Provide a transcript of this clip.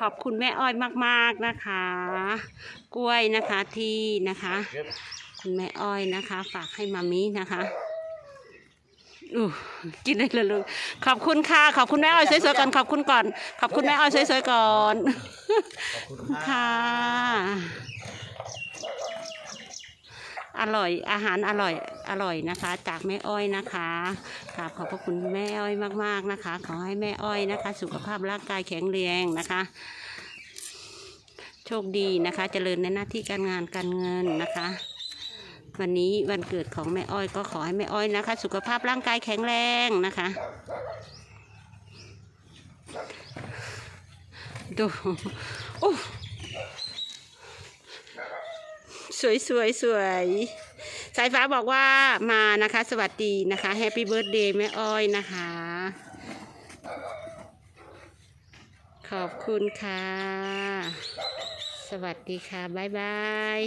ขอบคุณแม่อ้อยมาก ๆนะคะ กล้วยนะคะที่นะคะ คุณแม่อ้อยนะคะ ฝากให้มามินะคะอู้กินได้เลยลูกขอบคุณค่ะ ขอบคุณแม่อ้อยสวยๆก่อน ขอบคุณก่อน ขอบคุณแม่อ้อยสวยๆก่อน ขอบคุณค่ะ อร่อยอาหารอร่อยอร่อยนะคะ จากแม่อ้อยนะคะกราบขอบพระคุณแม่อ้อยมากๆนะคะ ขอให้แม่อ้อยนะคะ สุขภาพร่างกายแข็งแรงนะคะโชคดีนะคะ เจริญในหน้าที่การงานการเงินนะคะ วันนี้วันเกิดของแม่อ้อยก็ขอให้แม่อ้อยนะคะ สุขภาพร่างกายแข็งแรงนะคะ ดูโอ้ สวยสวยสวย สายฟ้าบอกว่ามานะคะ สวัสดีนะคะแฮปปี้เบิร์ดเดย์แม่อ้อยนะคะ ขอบคุณค่ะ สวัสดีค่ะ บ๊ายบาย